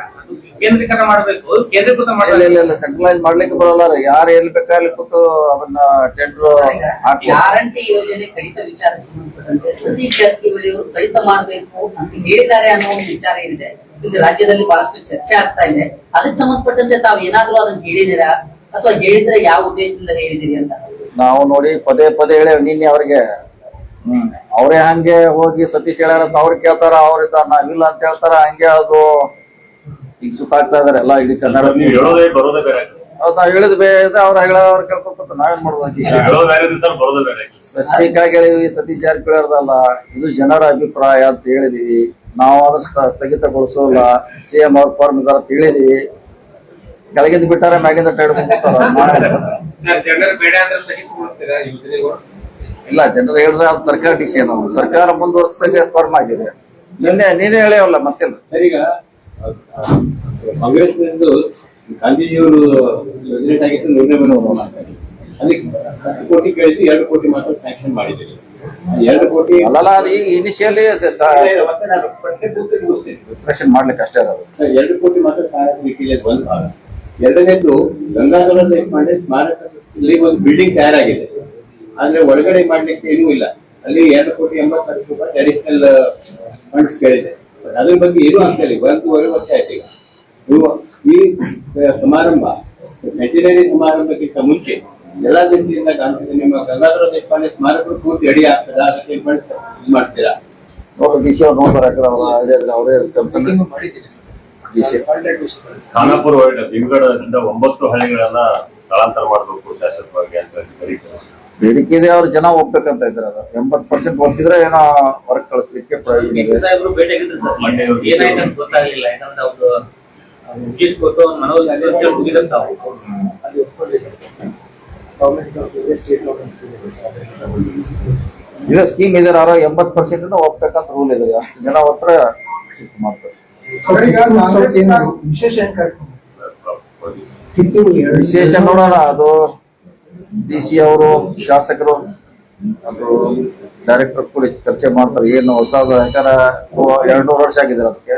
ಕೇಂದ್ರೀಕರಣ ಮಾಡ್ಬೇಕು ಕೇಂದ್ರೀಕೃತ
ಇಲ್ಲ ಇಲ್ಲ ಇಲ್ಲ ಸೆಂಟ್ರಲೈಸ್ ಮಾಡ್ಲಿಕ್ಕೆ ಬರಲ್ಲ ರೀ. ಯಾರು ಎಲ್ಲಿ ಬೇಕಾದ್ರೆ ಕೂತು ಅದನ್ನ ಟೆಂಡರ್
ಗ್ಯಾರಂಟಿ ಯೋಜನೆ ಕಡಿತ ವಿಚಾರ ಸತೀಶ್ ಜಾರಕಿಹೊಳಿ ಅವರು ಕಡಿತ ಮಾಡಬೇಕು ಅಂತ ಹೇಳಿದ್ದಾರೆ ಅನ್ನೋ ಒಂದು ವಿಚಾರ ಇದೆ ಇಲ್ಲಿ ರಾಜ್ಯದಲ್ಲಿ ಬಹಳಷ್ಟು ಚರ್ಚೆ ಆಗ್ತಾ ಇದೆ. ಅದಕ್ಕೆ ಸಂಬಂಧಪಟ್ಟಂತೆ ತಾವು ಏನಾದ್ರೂ ಅದನ್ನ ಹೇಳಿದಿರಾ ಅಥವಾ ಹೇಳಿದ್ರೆ ಯಾವ ಉದ್ದೇಶದಿಂದ ಹೇಳಿದಿರಿ ಅಂತ?
ನಾವು ನೋಡಿ ಪದೇ ಪದೇ ಹೇಳಿ ನಿನ್ನೆ ಅವ್ರಿಗೆ ಹ್ಮ್ ಅವರೇ ಹಂಗೆ ಹೋಗಿ ಸತೀಶ್ ಹೇಳ್ಯಾರ ಅಂತ ಅವ್ರು ಕೇಳ್ತಾರ ಅವ್ರಿಂದ ನಾವಿಲ್ಲ ಅಂತ ಹೇಳ್ತಾರ ಹಂಗೆ ಅದು ಈಗ ಸುತ್ತಾಗ್ತಾ ಇದಾರೆ ಎಲ್ಲ ಇಡೀ ಕನ್ನಡ.
ನೀವು ಹೇಳೋದೇ ಬರೋದೇ ಬೇರೆ. ಆಗ್ತದೆ
ಅದ್ ನಾವ್ ಹೇಳಿದ್ ಬೇರೆ ಅವ್ರ ಹೇಳ ಅವ್ರ ಕೇಳ್ಕೊತ ನಾವೇನ್ ಮಾಡೋದು ಈಗ
ಹೇಳೋದು ಬೇರೆ ಇದೆ ಸರ್ ಬರೋದು ಬೇರೆ.
ಸ್ಪೆಸಿಫಿಕ್ ಆಗಿ ಹೇಳಿವಿ ಸತೀಶ್ ಜಾರಕಿಹೊಳಿ ಅವ್ರದಲ್ಲ ಇದು ಜನರ ಅಭಿಪ್ರಾಯ ಅಂತ ಹೇಳಿದೀವಿ. ನಾವು ಅದನ್ನ ಸ್ಥ- ಸ್ಥಗಿತಗೊಳಿಸೋಲ್ಲ ಸಿಎಂ ಅವ್ರ ಫಾರ್ಮ್ ಇದಾರ ಅಂತ ಹೇಳಿದೀವಿ. ಕೆಳಗಿಂದ ಬಿಟ್ಟಾರ ಮ್ಯಾಗಿಂದ ಟೈಡ್
ಸರ್ ಜನರು ಬೇಡ ಅಂದ್ರೆ ತೆಗೆದುಕೊಳ್ತೀರಾ ಯೋಜನೆಗಳು?
ಇಲ್ಲ ಜನರು ಹೇಳಿದ್ರೆ ಅದು ಸರ್ಕಾರ ಡಿಸಿಷನ್ ಅವರು ಸರ್ಕಾರ ಮುಂದುವರ್ಸ್ದಾಗ ಫಾರ್ಮ್ ಆಗಿದೆ. ನಿನ್ನೆ ನೀನೇ ಹೇಳೇವಲ್ಲ ಮತ್ತೆ
ಸರ್ ಈಗ ಕಾಂಗ್ರೆಸ್ನಿಂದು ಗಾಂಧೀಜಿಯವರು ಪ್ರೆಸಿಡೆಂಟ್ ಆಗಿತ್ತು ನೂರನೇ ಬಂದು ಅದಕ್ಕೆ ಹತ್ತು ಕೋಟಿ ಕೇಳಿದ್ದು ಎರಡು ಕೋಟಿ ಮಾತ್ರ ಸ್ಯಾಂಕ್ಷನ್ ಮಾಡಿದ್ದೀರಿ. ಎರಡು ಕೋಟಿ
ಅಲ್ಲಲ್ಲ ಅದು ಈಗ ಇನಿಷಿಯಲಿ
ಪ್ರಶ್ನೆ
ಮಾಡ್ಲಿಕ್ಕೆ ಅಷ್ಟೇ ಅದು
ಸರ್, ಎರಡು ಕೋಟಿ ಮಾತ್ರ ಸಹಾಯ ಒಂದು ಭಾಗ. ಎರಡನೇದು ಗಂಗಾಧರ ದೇಶಪಾಂಡೆ ಸ್ಮಾರಕದಲ್ಲಿ ಒಂದು ಬಿಲ್ಡಿಂಗ್ ತಯಾರಾಗಿದೆ. ಆದ್ರೆ ಒಳಗಡೆ ಮಾಡ್ಲಿಕ್ಕೆ ಏನೂ ಇಲ್ಲ. ಅಲ್ಲಿ ಎರಡು ಕೋಟಿ ಎಂಬತ್ತು ಲಕ್ಷ ರೂಪಾಯಿ ಅಡಿಷನಲ್ ಫಂಡ್ಸ್ ಕೇಳಿದೆ. ಅದ್ರ ಬಗ್ಗೆ ಏನು ಅಂತ ಹೇಳಿ ಒಂದೂವರೆ ವರ್ಷ ಆಯ್ತು ಈಗ. ಈ ಸಮಾರಂಭ ಸೆಂಟಿನರಿ ಸಮಾರಂಭಕ್ಕಿಂತ ಮುಂಚೆ ಎಲ್ಲಾ ರೀತಿಯಿಂದ ಕಾಣ್ತಿದೆ ನಿಮ್ಮ ಗಂಗಾಧರ ದೇಶಪಾಂಡೆ ಸ್ಮಾರಕ ಪೂರ್ತಿ ರೆಡಿ ಆಗ್ತದ? ಅದಕ್ಕೆ ಫಂಡ್ಸ್ ಮಾಡ್ತೀರಾ?
ಸಿ ಅವ್ರು ನೋಡ್ತಾರೆ ಯಾಕಂದ್ರೆ
ಖಾನಾಪುರ ಹೊರಟ ಭೀಮಗಡದಿಂದ ಒಂಬತ್ತು ಹಳ್ಳಿಗಳನ್ನ ಸ್ಥಳಾಂತರ ಮಾಡಬೇಕು ಶಾಶ್ವತವಾಗಿ ಅಂತ ಕರೀತಾರೆ
ಬೇಡಿಕೆ ಇದೆ. ಅವ್ರ ಜನ ಹೋಗ್ಬೇಕಂತ ಇದ್ರೆ ಅದು. ಎಂಬತ್ ಪರ್ಸೆಂಟ್ ಒಪ್ಪಿದ್ರೆ ಏನೋ ಹೊರಗೆ ಕಳಿಸ್ಲಿಕ್ಕೆ ಪ್ರಯೋಜನ ಇದೆ.
ಏನಾಯ್ತು ಅಂತ ಗೊತ್ತಾಗ್ಲಿಲ್ಲ. ಯಾಕಂದ್ರೆ ಅವ್ರು ಮುಗಿಸ್ ಕೊಟ್ಟು ಮನೋಜ್ ಮುಗಿದಂತಾವ
ಈಗ ಸ್ಕೀಮ್ ಇದಾರ ಎಂಬತ್ ಪರ್ಸೆಂಟ್ ಒಪ್ಬೇಕಂತ ರೂಲ್ ಇದೆ ಅಷ್ಟು ಜನ ಹೋದ್ರೆ ಮಾಡ್ತಾರೆ. ವಿಶೇಷ ನೋಡೋಣ ಅದು ಡಿ ಸಿ ಅವರು ಶಾಸಕರು ಅದು ಡೈರೆಕ್ಟರ್ ಕೂಡ ಚರ್ಚೆ ಮಾಡ್ತಾರೆ. ಏನು ಹೊಸದ ಯಾಕಂದ್ರೆ ಎರಡು ವರ್ಷ ಆಗಿದೆ ಅದಕ್ಕೆ.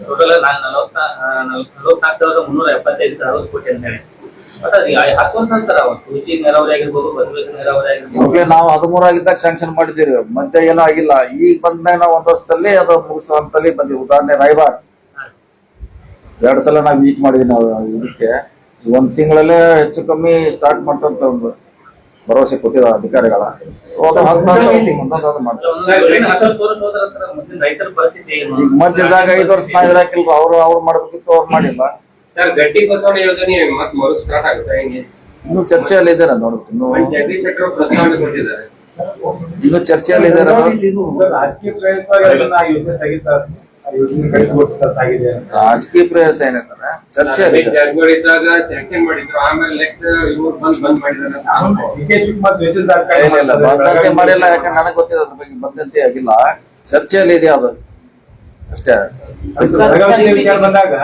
ಟೋಟಲ್ ನಾನು ನಲವತ್ತ ನಲವತ್ನಾಲ್ಕು ಸಾವಿರದ ಮುನ್ನೂರ ಎಪ್ಪತ್ತೈದು ಸಾವಿರ ಕೋಟಿ ಅಂತ ಹೇಳಿ
ನಾವು ಹದಿಮೂರು ಆಗಿದ್ದಾಗ ಸ್ಯಾಂಕ್ಷನ್ ಮಾಡಿದ್ದೀವಿ. ಮತ್ತೆ ಏನೂ ಆಗಿಲ್ಲ ಈಗ ಬಂದ್ಮೇಲೆ ನಾವು ಒಂದ್ ವರ್ಷದಲ್ಲಿ ಅದು ಮುಗಿಸುವಂತಲ್ಲಿ ಬಂದಿವಿ. ಉದಾಹರಣೆ ರಾಯಬಾರ್ ಎರಡ್ ಸಲ ನಾವು ಈಟ್ ಮಾಡಿದ್ವಿ ನಾವು ಇದಕ್ಕೆ. ಒಂದ್ ತಿಂಗಳಲ್ಲೇ ಹೆಚ್ಚು ಕಮ್ಮಿ ಸ್ಟಾರ್ಟ್ ಮಾಡ್ತಂತ ಒಂದು ಭರವಸೆ ಕೊಟ್ಟಿರೋ ಅಧಿಕಾರಿಗಳ. ಈಗ ಮಧ್ಯದಾಗ ಐದು ವರ್ಷ ನಾವು ಇರಾಕಿಲ್ವ ಅವ್ರು ಅವ್ರು ಮಾಡ್ಬೇಕಿತ್ತು ಅವ್ರು ಮಾಡಿಲ್ಲ
ಸರ್ ಗಟ್ಟಿ ಬಸವಣ್ಣ ಯೋಜನೆ ಮತ್ ಮರು ಸ್ಟಾರ್ಟ್ ಆಗುತ್ತೆ? ಹೆಂಗೆ?
ಇನ್ನು ಚರ್ಚೆಯಲ್ಲಿ ಇದ್ದಾರೆ ನೋಡಿ ಇನ್ನು
ಜಗದೀಶ್ ಶೆಟ್ಟರ್ ಪ್ರಸ್ತಾವನೆ ಕೊಟ್ಟಿದ್ದಾರೆ.
ಇನ್ನು ಚರ್ಚೆಯಲ್ಲಿ ಇದ್ದಾರೆ
ರಾಜಕೀಯ ಪ್ರಯತ್ನ ಆ ಯೋಜನೆ ಸ್ಥಗಿತ
ರಾಜಕೀಯ ಪ್ರೇರಿತ ಏನಂತಾರೆ ಚರ್ಚೆಯಲ್ಲಿ ಇದೆ
ಜಾಗಗಳು ಇದ್ದಾಗ ಸ್ಯಾಂಕ್ಷನ್ ಮಾಡಿದ್ರು. ಆಮೇಲೆ ನೆಕ್ಸ್ಟ್ ಇವ್ರು ಬಂದ್ ಬಂದ್ ಮಾಡಿದ್ರೆ
ಇಲ್ಲ ಇಲ್ಲ. ಬಂದಂತೆ ಮಾಡಿಲ್ಲ ಯಾಕಂದ್ರೆ ನನಗೆ ಗೊತ್ತಿದೆ ಅದ್ರ ಬಗ್ಗೆ ಬಂದಂತೆ ಆಗಿಲ್ಲ. ಚರ್ಚೆಯಲ್ಲಿ ಇದೆ ಅದು? ಅಷ್ಟೇ.
ಬಂದಾಗ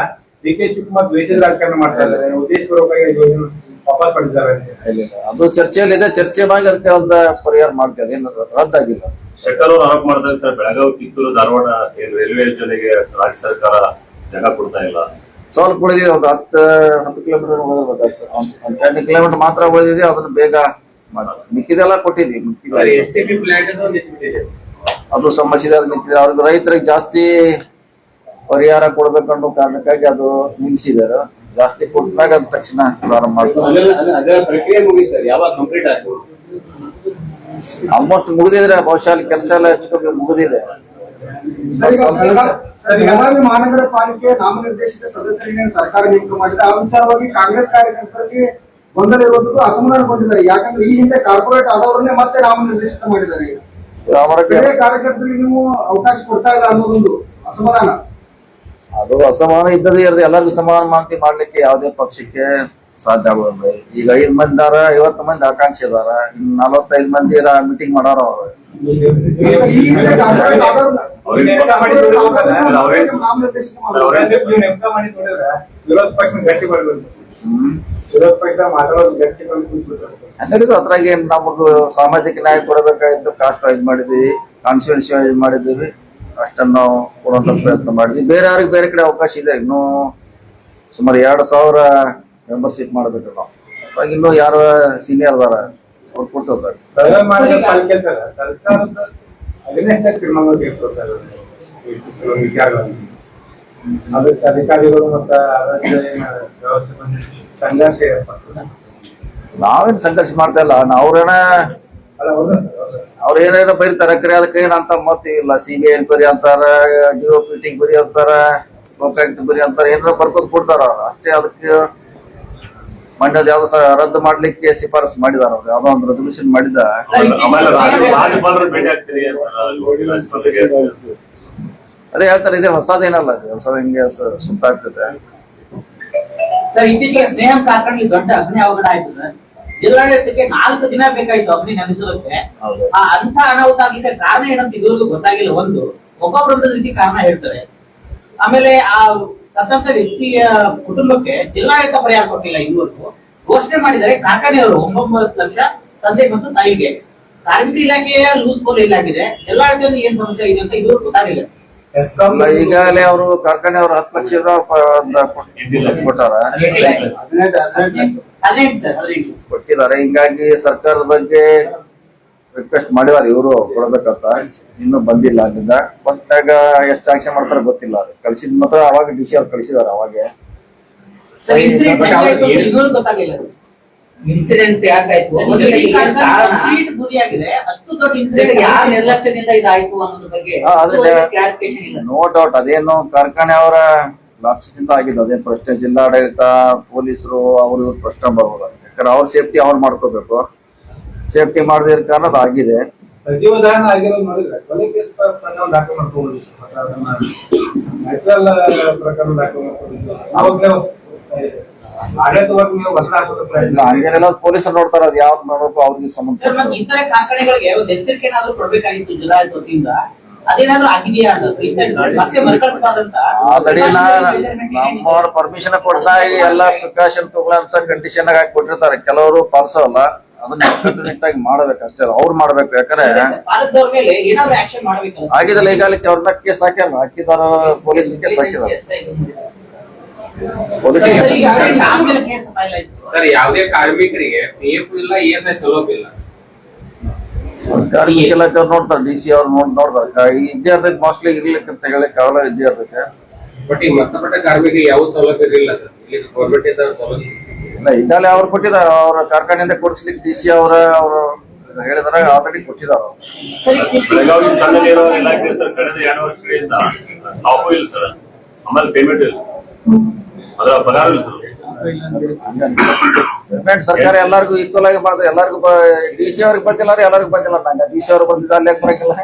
ಡಿ ಕೆ ಶಿವಕುಮಾರ್ ದ್ವೇಷದ ರಾಜಕಾರಣ ಮಾಡ್ತಾ ಇದ್ದಾರೆ. ಉದ್ದೇಶಪೂರ್ವಕವಾಗಿ ಈ ಯೋಜನೆ ವಾಪಸ್ ಪಡೆದಿದ್ದಾರೆ ಅಂತ
ಇಲ್ಲ ಇಲ್ಲ. ಅದು ಚರ್ಚೆಯಲ್ಲಿ ಇದೆ ಚರ್ಚೆ ಮಾಡಿ ಅದಕ್ಕೆ ಒಂದು ಪರಿಹಾರ ಮಾಡ್ತಾರೆ ಏನು ರದ್ದಾಗಿಲ್ಲ.
ಶೆಟ್ಟರ್ ಅವರು ಆರೋಪ ಮಾಡ್ತಾರೆ ಸರ್ ಬೆಳಗಾವಿ ಕಿತ್ತೂರು ಧಾರವಾಡ ಏನು ರೈಲ್ವೆ ಯೋಜನೆಗೆ ರಾಜ್ಯ ಸರ್ಕಾರ ಜಾಗ ಕೊಡ್ತಾ ಇಲ್ಲ.
ಸ್ವಲ್ಪ ಉಳಿದಿದೆ ಒಂದು ಹತ್ತು ಹತ್ತು ಕಿಲೋಮೀಟರ್ ಒಂದು ಟೆನ್ ಕಿಲೋಮೀಟರ್ ಮಾತ್ರ ಉಳಿದಿದೆ. ಅದನ್ನ ಬೇಗ ಮಾಡಿ. ಮಿಕ್ಕಿದೆಲ್ಲ ಕೊಟ್ಟಿದ್ವಿ ಮಿಕ್ಕಿದೆ
ಅದು ನಿಂತ್ಬಿಟ್ಟಿದೆ
ಅದು ಸಮಸ್ಯೆ ಇದೆ ಅದು ನಿಂತಿದೆ ಅವ್ರಿಗೆ ರೈತರಿಗೆ ಜಾಸ್ತಿ ಪರಿಹಾರ ಕೊಡ್ಬೇಕನ್ನೋ ಕಾರಣಕ್ಕಾಗಿ ಅದು ನಿಲ್ಲಿಸಿದಾರೆ ಜಾಸ್ತಿ ಕೊಟ್ಟಾಗ ಅದ ತಕ್ಷಣ ಪ್ರಾರಂಭ ಮಾಡ್ತಾರೆ
ಅದೆಲ್ಲ ಪ್ರಕ್ರಿಯೆ ಮುಗಿ ಸರ್. ಯಾವಾಗ ಕಂಪ್ಲೀಟ್ ಆಯ್ತು?
ಆಲ್ಮೋಸ್ಟ್ ಮುಗಿದಿದ್ರೆ ಬಹುಶಃ ಅಲ್ಲಿ ಕೆಲಸ ಎಲ್ಲ ಹೆಚ್ಚು ಮುಗಿದಿದೆ.
ಮಹಾನಗರ ಪಾಲಿಕೆ ನಾಮನಿರ್ದೇಶಿತ ಸದಸ್ಯರಿಗೆ ಸರ್ಕಾರ ನೇಮಕ ಮಾಡಿದೆ. ಆ ವಿಚಾರವಾಗಿ ಕಾಂಗ್ರೆಸ್ ಕಾರ್ಯಕರ್ತರಿಗೆ ಗೊಂದಲ ಇರುವಂತದ್ದು ಅಸಮಾಧಾನಗೊಂಡಿದ್ದಾರೆ. ಯಾಕಂದ್ರೆ ಈ ಹಿಂದೆ ಕಾರ್ಪೊರೇಟ್ ಆದವರನ್ನೇ ಮತ್ತೆ ನಾಮನಿರ್ದೇಶಿತ ಮಾಡಿದ್ದಾರೆ. ಕಾರ್ಯಕರ್ತರಿಗೆ ನೀವು ಅವಕಾಶ ಕೊಡ್ತಾ ಇಲ್ಲ ಅನ್ನೋದೊಂದು ಅಸಮಾಧಾನ.
ಅದು ಅಸಮಾನ ಇದ್ದದೇ ಇರದೆ ಎಲ್ಲರಿಗೂ ಸಮಾನ ಮಾಡ್ತಿ ಮಾಡ್ಲಿಕ್ಕೆ ಯಾವುದೇ ಪಕ್ಷಕ್ಕೆ ಸಾಧ್ಯ ಆಗೋದಿಲ್ಲ ಈಗ ಐದು ಮಂದಿ ಅದಾರ ಐವತ್ತು ಮಂದಿ ಆಕಾಂಕ್ಷಿ ಅದಾರ ಇನ್ ನಲವತ್ತೈದು ಮಂದಿ ಮೀಟಿಂಗ್ ಮಾಡಾರ ಅವರು. ಹಂಗಾದ್ರೆ ಅದ್ರಾಗ ಏನ್ ನಮಗ ಸಾಮಾಜಿಕ ನ್ಯಾಯ ಕೊಡಬೇಕಾಗಿತ್ತು. ಕಾಸ್ಟ್ ವೈಸ್ ಮಾಡಿದೀವಿ ಕಾನ್ಸ್ಟಿಟ್ಯೂನ್ಸಿ ವೈಸ್ ಮಾಡಿದೀವಿ. ಅಷ್ಟನ್ನ ನಾವು ಕೊಡುವಂತ ಪ್ರಯತ್ನ ಮಾಡಿದ್ವಿ. ಬೇರೆ ಯಾರಿಗೆ ಬೇರೆ ಕಡೆ ಅವಕಾಶ ಇದೆ ಇನ್ನೂ ಸುಮಾರು ಎರಡು ಸಾವಿರ ಮೆಂಬರ್ಶಿಪ್ ಮಾಡಬೇಕು ನಾವು. ಅವಾಗ ಇನ್ನೂ ಯಾರು ಸೀನಿಯರ್ ಅದಾರ ಅವ್ರು
ಕೊಡ್ತಾರೆ ಅದಕ್ಕೆ ಅಧಿಕಾರಿಗಳು ಮತ್ತೆ ಸಂಘರ್ಷ ಏರ್ಪಡ್ತದೆ.
ನಾವೇನ್ ಸಂಘರ್ಷ ಮಾಡ್ತಾ ಇಲ್ಲ. ಅವ್ರೇನ ಅವ್ರು ಏನೇನೋ ಬರೀತಾರೆ, ಕರೆ ಅದಕ್ಕೆ ಏನಂತ ಮತ್ ಇಲ್ಲ. ಸಿ ಬಿ ಐ ಬರಿ ಅಂತಾರ ಡಿಒ ಪಿಟಿಂಗ್ ಬರಿ ಅಂತಾರ ಲೋಕಾಯುಕ್ತ ಬರಿ ಅಂತಾರ ಏನಾರ ಬರ್ಕೋದ್ ಕೊಡ್ತಾರ ಅವ್ರು. ಅಷ್ಟೇ ಅದಕ್ಕೆ ಮಂಡ್ಯದ ಯಾವ್ದು ಸ ರದ್ದು ಮಾಡ್ಲಿಕ್ಕೆ ಶಿಫಾರಸ್ ಮಾಡಿದಾರ ಅವ್ರು. ಯಾವ್ದೋ ಒಂದು ರೆಸಲ್ಯೂಷನ್ ಮಾಡಿದ. ಅದೇ ಹೇಳ್ತಾರೆ, ಇದೇ ಹೊಸದೇನಲ್ಲ ಹೊಸದ ಹಿಂಗೆ ಸುತ್ತಾಗ್ತದೆ.
ಸರ್, ಇತ್ತೀಚೆಗೆ ಸ್ನೇಹ ಕಾರ್ಖಾನೆಗೆ ದೊಡ್ಡ ಅಗ್ನಿ ಅವಘಡ ಆಯ್ತು ಸರ್. ಜಿಲ್ಲಾಡಳಿತಕ್ಕೆ ನಾಲ್ಕು ದಿನ ಬೇಕಾಯ್ತು ಅಗ್ನಿ ನಂದಿಸೋದಕ್ಕೆ ಆ ಅಂತ ಅನಾಹುತ ಆಗಿದ್ದ ಕಾರಣ ಏನಂತ ಇದುವರೆಗೂ ಗೊತ್ತಾಗಿಲ್ಲ. ಒಂದು ಒಬ್ಬೊಬ್ಬರೊಂದು ರೀತಿ ಕಾರಣ ಹೇಳ್ತಾರೆ. ಆಮೇಲೆ ಆ ಸತತ ವ್ಯಕ್ತಿಯ ಕುಟುಂಬಕ್ಕೆ ಜಿಲ್ಲಾಡಳಿತ ಪರಿಹಾರ ಕೊಟ್ಟಿಲ್ಲ ಇದುವರೆಗೂ. ಘೋಷಣೆ ಮಾಡಿದರೆ ಕಾರ್ಖಾನೆಯವರು ಒಂಬತ್ತು ಲಕ್ಷ ತಂದೆ ಮತ್ತು ತಾಯಿಗೆ. ಕಾರ್ಮಿಕ ಇಲಾಖೆಯ ಲೂಸ್ ಪೋಲ್ ಇಲ್ಲಾಗಿದೆ. ಜಿಲ್ಲಾಡಳಿತ ಏನ್ ಸಮಸ್ಯೆ ಇದೆ ಅಂತ ಇದುವರೆಗೂ ಗೊತ್ತಾಗಿಲ್ಲ
ಈಗಾಗಲೇ ಅವರು ಕಾರ್ಖಾನೆ ಅವರು ಹತ್ತು ಲಕ್ಷ ಕೊಟ್ಟಾರ. ಕೊಟ್ಟಿದ್ದಾರೆ. ಹಿಂಗಾಗಿ ಸರ್ಕಾರದ ಬಗ್ಗೆ ರಿಕ್ವೆಸ್ಟ್ ಮಾಡಿದಾರೆ ಇವರು ಕೊಡಬೇಕಂತ. ಇನ್ನು ಬಂದಿಲ್ಲ ಅಲ್ಲಿಂದ. ಕೊಟ್ಟಾಗ ಎಷ್ಟು ಆಕ್ಷನ್ ಮಾಡ್ತಾರೆ ಗೊತ್ತಿಲ್ಲ. ಅದು ಕಳ್ಸಿದ್ ಮಾತ್ರ ಅವಾಗ ಡಿ ಸಿ ಅವ್ರು ಕಳಿಸಿದಾರೆ ಅವಾಗೆ.
ಇನ್ಸಿಡೆಂಟ್
ಯಾಕಾಯ್ತು? ಮೊದಲಿಗೆ
ಈ
ಏನ್ ಕಾರಣ.
ಕಂಪ್ಲೀಟ್ ಗುರಿಯಾಗಿದೆ ಅಷ್ಟು ದೊಡ್ಡ
ಇದಕ್ಕೆ
ಇನ್ಸಿಡೆಂಟ್
ಯಾರ ನಿರ್ಲಕ್ಷ್ಯದಿಂದ ಇದಾಯ್ತು ಅನ್ನೋದ್ರ ಬಗ್ಗೆ
ಹಾ,
ಕ್ಲಾರಿಫಿಕೇಶನ್ ಇಲ್ಲ.
ನೋ ಡೌಟ್ ಅದೇನು ಕಾರ್ಖಾನೆ ಅವರ ಲಕ್ಷದಿಂದ ಆಗಿದೆ. ಅದೇ ಪ್ರಶ್ನೆ ಜಿಲ್ಲಾಡಳಿತ ಪೊಲೀಸರು ಅವರು ಇವ್ರು ಪ್ರಶ್ನೆ ಬರ್ಬೋದು. ಯಾಕಂದ್ರೆ ಅವ್ರ ಸೇಫ್ಟಿ ಅವ್ರು ಮಾಡ್ಕೋಬೇಕು. ಸೇಫ್ಟಿ ಮಾಡದೇ ಇರೋ ಕಾರಣ ಅದಾಗಿದೆ ಆಗಿದೆ.
ಸಜೀವ ದಹನ ಆಗಿರೋದು ನೋಡಿದ್ರೆ ಕೊಲೆ ಕೇಸ್ ಪ್ರಕರಣ ದಾಖಲು ಮಾಡ್ಕೊಂಡು ನ್ಯಾಚುರಲ್ ಪ್ರಕರಣ ದಾಖಲು ಮಾಡ್ಕೊಂಡು
ಇಲ್ಲ ಹಂಗೇನೆಲ್ಲ ಪೊಲೀಸರು ನೋಡ್ತಾರೆ ಅದು ಯಾವ್ದು ಮಾಡ್ಬೇಕು ಅವ್ರಿಗೆ ಸಂಬಂಧ
ಸರ್ ಮತ್ತೆ ಇತರೆ ಕಾರ್ಖಾನೆಗಳಿಗೆ ಒಂದು ಎಚ್ಚರಿಕೆ ಏನಾದ್ರು ಕೊಡ್ಬೇಕಾಗಿತ್ತು ಜಿಲ್ಲಾಡಳಿತ ವತಿಯಿಂದ ಅದೇನಾದ್ರೂ ಆಗಿದೆಯಾ ಅಂತ ಸರ್ ಇಂಥ ಮತ್ತೆ ಮರುಕಳಿಸಬಾರ್ದಂತ?
ಆಲ್ರೆಡಿ ನಮ್ಮವ್ರ ಪರ್ಮಿಷನ್ ಕೊಡ್ತಾ ಎಲ್ಲ ಪ್ರಿಕಾಷನ್ ತಗೊಳ್ಳಂತ ಕಂಡೀಷನ್ ಹಾಕಿ ಕೊಟ್ಟಿರ್ತಾರೆ ಕೆಲವರು ಪಾಲಿಸೋಲ್ಲ ಅದನ್ನ ಕಟ್ಟುನಿಟ್ಟಾಗಿ ಮಾಡ್ಬೇಕು ಅಷ್ಟೇ ಅವ್ರು ಮಾಡ್ಬೇಕು ಯಾಕಂದ್ರೆ
ಪಾಲಕದವ್ರ ಮೇಲೆ ಏನಾದ್ರು ಆಕ್ಷನ್ ಮಾಡ್ಬೇಕಲ್ಲ
ಅವ್ರನ್ನ ಕೇಸ್ ಹಾಕ್ಯಾರ ಹಾಕಿದಾರ ಪೊಲೀಸ್ ಕೇಸ್ ಹಾಕಿದಾರೆ?
ಸರ್, ಈಗ ಕೇಸ್ ಫೈಲ್ ಆಯ್ತು.
ಸರ್ ಯಾವುದೇ ಕಾರ್ಮಿಕರಿಗೆ ಪಿ ಎಫ್ ಇಲ್ಲ ಇ ಎಸ್ ಐ ಸೌಲಭ್ಯ ಇಲ್ಲ.
ಕಾರ್ಮಿಕ ಇಲಾಖೆ ನೋಡ್ತಾರೆ ಡಿ ಸಿ ಅವ್ರು ನೋಡ್ ನೋಡ್ತಾರೆ. ಈ ಇದ್ದೇ ಇರ್ತೈತೆ ಮೋಸ್ಟ್ಲಿ ಇರ್ಲಿಕ್ಕೆ ಅಂತ ಹೇಳಿ ಕಾರಣ ಇದ್ದೇ ಇರ್ತೈತೆ
ಬಟ್ ಈ ಮತ್ತಪಟ್ಟ ಕಾರ್ಮಿಕರಿಗೆ ಯಾವ ಸೌಲಭ್ಯ ಇಲ್ಲ ಸರ್? ಇಲ್ಲಿ ಗೌರ್ಮೆಂಟ್ ಇಂದ ಸೌಲಭ್ಯ
ಇಲ್ಲ. ಈಗಾಗಲೇ ಅವ್ರು ಕೊಟ್ಟಿದ್ದಾರೆ. ಅವ್ರ ಕಾರ್ಖಾನೆಯಿಂದ ಕೊಡಿಸ್ಲಿಕ್ಕೆ ಡಿ ಸಿ ಅವರ ಅವರು ಹೇಳಿದ್ರೆ ಆಲ್ರೆಡಿ ಕೊಟ್ಟಿದ್ದಾರೆ.
ಸರಿ
ಬೆಳಗಾವಿ ಸಣ್ಣ ನೀರಾವರಿ ಇಲಾಖೆ ಸರ್ ಕಳೆದ ಎರಡು ವರ್ಷಗಳಿಂದ ಸ್ಟಾಪ್ ಇಲ್ಲ ಸರ್. ಆಮೇಲೆ ಪೇಮೆಂಟ್ ಇಲ್ಲ.
ಪೇಮೆಂಟ್ ಸರ್ಕಾರ ಎಲ್ಲರಿಗೂ ಈಕ್ವಲ್ ಆಗಿ ಮಾಡಿದ್ರೆ ಎಲ್ಲರಿಗೂ ಡಿ ಸಿ ಅವ್ರಿಗೆ ಬಂದಿಲ್ಲ ಅಂದ್ರೆ ಎಲ್ಲರಿಗೂ ಬಂದಿಲ್ಲ ನಂಗೆ ಡಿ ಸಿ ಅವ್ರು ಬಂದಿದ್ದ ಅಲ್ಲೇ ಬರಂಗಿಲ್ಲ